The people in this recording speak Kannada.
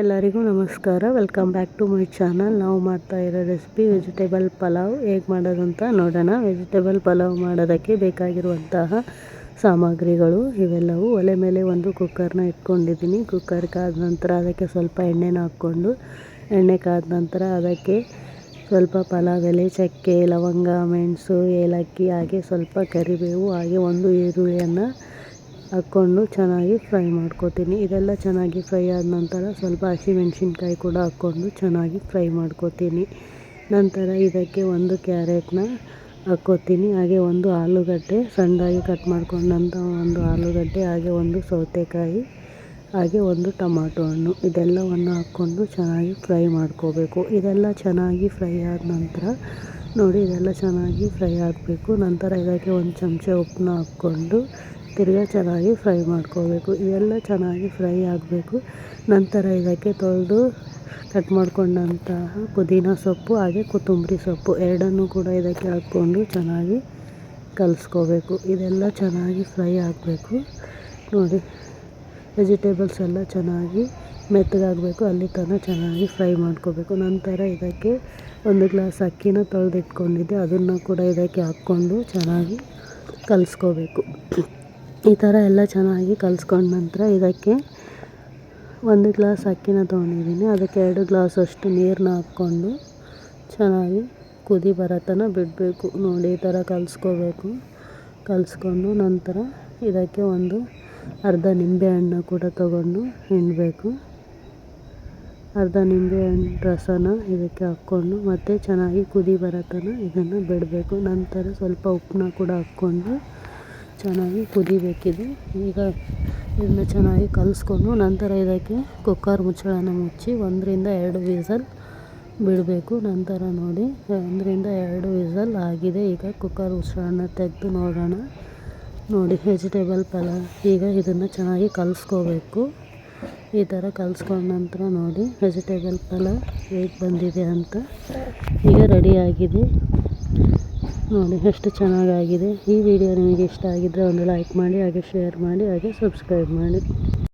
ಎಲ್ಲರಿಗೂ ನಮಸ್ಕಾರ. Welcome back to my channel ನಾವು ಮಾಡ್ತಾ ಇರೋ ರೆಸಿಪಿ ವೆಜಿಟೇಬಲ್ ಪಲಾವ್. ಹೇಗೆ ಮಾಡೋದು ಅಂತ ನೋಡೋಣ. ವೆಜಿಟೇಬಲ್ ಪಲಾವ್ ಮಾಡೋದಕ್ಕೆ ಬೇಕಾಗಿರುವಂತಹ ಸಾಮಗ್ರಿಗಳು ಇವೆಲ್ಲವೂ ಒಲೆ ಮೇಲೆ ಒಂದು ಕುಕ್ಕರ್ನ ಇಟ್ಕೊಂಡಿದ್ದೀನಿ. ಕುಕ್ಕರ್ ಕಾದ ನಂತರ ಅದಕ್ಕೆ ಸ್ವಲ್ಪ ಎಣ್ಣೆನ ಹಾಕ್ಕೊಂಡು, ಎಣ್ಣೆ ಕಾದ ನಂತರ ಅದಕ್ಕೆ ಸ್ವಲ್ಪ ಪಲಾವ್, ಎಲೆ, ಚಕ್ಕೆ, ಲವಂಗ, ಮೆಣಸು, ಏಲಕ್ಕಿ ಹಾಗೆ ಸ್ವಲ್ಪ ಕರಿಬೇವು ಹಾಗೆ ಒಂದು ಈರುಳ್ಳಿಯನ್ನು ಹಾಕ್ಕೊಂಡು ಚೆನ್ನಾಗಿ ಫ್ರೈ ಮಾಡ್ಕೋತೀನಿ. ಇದೆಲ್ಲ ಚೆನ್ನಾಗಿ ಫ್ರೈ ಆದ ನಂತರ ಸ್ವಲ್ಪ ಹಸಿಮೆಣ್ಸಿನ್ಕಾಯಿ ಕೂಡ ಹಾಕ್ಕೊಂಡು ಚೆನ್ನಾಗಿ ಫ್ರೈ ಮಾಡ್ಕೋತೀನಿ. ನಂತರ ಇದಕ್ಕೆ ಒಂದು ಕ್ಯಾರೆಟ್ನ ಹಾಕ್ಕೋತೀನಿ ಹಾಗೆ ಒಂದು ಆಲೂಗಡ್ಡೆ ಸಣ್ಣದಾಗಿ ಕಟ್ ಮಾಡ್ಕೊಂಡಂಥ ಒಂದು ಆಲೂಗಡ್ಡೆ, ಹಾಗೆ ಒಂದು ಸೌತೆಕಾಯಿ, ಹಾಗೆ ಒಂದು ಟೊಮಾಟೊ ಹಣ್ಣು. ಇದೆಲ್ಲವನ್ನು ಹಾಕ್ಕೊಂಡು ಚೆನ್ನಾಗಿ ಫ್ರೈ ಮಾಡ್ಕೋಬೇಕು. ಇದೆಲ್ಲ ಚೆನ್ನಾಗಿ ಫ್ರೈ ಆದ ನಂತರ ನೋಡಿ, ಇದೆಲ್ಲ ಚೆನ್ನಾಗಿ ಫ್ರೈ ಆಗಬೇಕು. ನಂತರ ಇದಕ್ಕೆ ಒಂದು ಚಮಚ ಉಪ್ಪನ್ನ ಹಾಕ್ಕೊಂಡು ತಿರ್ಗಾ ಚೆನ್ನಾಗಿ ಫ್ರೈ ಮಾಡ್ಕೋಬೇಕು. ಇವೆಲ್ಲ ಚೆನ್ನಾಗಿ ಫ್ರೈ ಆಗಬೇಕು. ನಂತರ ಇದಕ್ಕೆ ತೊಳೆದು ಕಟ್ ಮಾಡ್ಕೊಂಡಂತಹ ಪುದೀನ ಸೊಪ್ಪು ಹಾಗೆ ಕೊತ್ತಂಬರಿ ಸೊಪ್ಪು ಎರಡನ್ನೂ ಕೂಡ ಇದಕ್ಕೆ ಹಾಕ್ಕೊಂಡು ಚೆನ್ನಾಗಿ ಕಲಿಸ್ಕೋಬೇಕು. ಇದೆಲ್ಲ ಚೆನ್ನಾಗಿ ಫ್ರೈ ಆಗಬೇಕು. ನೋಡಿ. ವೆಜಿಟೇಬಲ್ಸ್ ಎಲ್ಲ ಚೆನ್ನಾಗಿ ಮೆತ್ತಗಾಗಬೇಕು, ಅಲ್ಲಿ ತನಕ ಚೆನ್ನಾಗಿ ಫ್ರೈ ಮಾಡ್ಕೋಬೇಕು. ನಂತರ ಇದಕ್ಕೆ ಒಂದು ಗ್ಲಾಸ್ ಅಕ್ಕಿನ ತೊಳೆದಿಟ್ಕೊಂಡಿದ್ದೆ. ಅದನ್ನು ಕೂಡ ಇದಕ್ಕೆ ಹಾಕ್ಕೊಂಡು ಚೆನ್ನಾಗಿ ಕಲಿಸ್ಕೋಬೇಕು. ಈ ಥರ ಎಲ್ಲ ಚೆನ್ನಾಗಿ ಕಲಿಸ್ಕೊಂಡ ನಂತರ ಇದಕ್ಕೆ ಒಂದು ಗ್ಲಾಸ್ ಅಕ್ಕಿನ ತೊಗೊಂಡಿದ್ದೀನಿ ಅದಕ್ಕೆ ಎರಡು ಗ್ಲಾಸಷ್ಟು ನೀರನ್ನ ಹಾಕ್ಕೊಂಡು ಚೆನ್ನಾಗಿ ಕುದಿ ಬರೋ ಬಿಡಬೇಕು. ನೋಡಿ, ಈ ಥರ ಕಲಿಸ್ಕೋಬೇಕು. ಕಲಿಸ್ಕೊಂಡು ನಂತರ ಇದಕ್ಕೆ ಒಂದು ಅರ್ಧ ನಿಂಬೆಹಣ್ಣು ಕೂಡ ತಗೊಂಡು ಹಿಂಡಬೇಕು. ಅರ್ಧ ನಿಂಬೆಹಣ್ಣು ರಸನ ಇದಕ್ಕೆ ಹಾಕ್ಕೊಂಡು ಮತ್ತು ಚೆನ್ನಾಗಿ ಕುದಿ ಬರೋ ತನಕ ಇದನ್ನು ಬಿಡಬೇಕು. ನಂತರ ಸ್ವಲ್ಪ ಉಪ್ಪನ್ನ ಕೂಡ ಹಾಕ್ಕೊಂಡು ಚೆನ್ನಾಗಿ ಕುದಿಬೇಕಿದೆ. ಈಗ ಇದನ್ನ ಚೆನ್ನಾಗಿ ಕಲಸ್ಕೊಂಡು ನಂತರ ಇದಕ್ಕೆ ಕುಕ್ಕರ್ ಮುಚ್ಚಳನ ಮುಚ್ಚಿ ಒಂದರಿಂದ ಎರಡು ವಿಸಲ್ ಬಿಡಬೇಕು. ನಂತರ ನೋಡಿ, ಒಂದರಿಂದ ಎರಡು ವಿಸಲ್ ಆಗಿದೆ. ಈಗ ಕುಕ್ಕರ್ ಮುಚ್ಚಳನ ತೆಗೆದು ನೋಡೋಣ. ನೋಡಿ ವೆಜಿಟೇಬಲ್ ಪಲಾವ್. ಈಗ ಇದನ್ನು ಚೆನ್ನಾಗಿ ಕಲಿಸ್ಕೋಬೇಕು. ಈ ಥರ ಕಲಿಸ್ಕೊಂಡ ನಂತರ ನೋಡಿ ವೆಜಿಟೇಬಲ್ ಪಲಾವ್ ಹೇಗೆ ಬಂದಿದೆ ಅಂತ. ಈಗ ರೆಡಿಯಾಗಿದೆ ನೋಡಿ, ಎಷ್ಟು ಚೆನ್ನಾಗಾಗಿದೆ. ಈ ವಿಡಿಯೋ ನಿಮಗೆ ಇಷ್ಟ ಆಗಿದ್ದರೆ ಒಂದು ಲೈಕ್ ಮಾಡಿ, ಹಾಗೆ ಶೇರ್ ಮಾಡಿ, ಹಾಗೆ ಸಬ್ಸ್ಕ್ರೈಬ್ ಮಾಡಿ.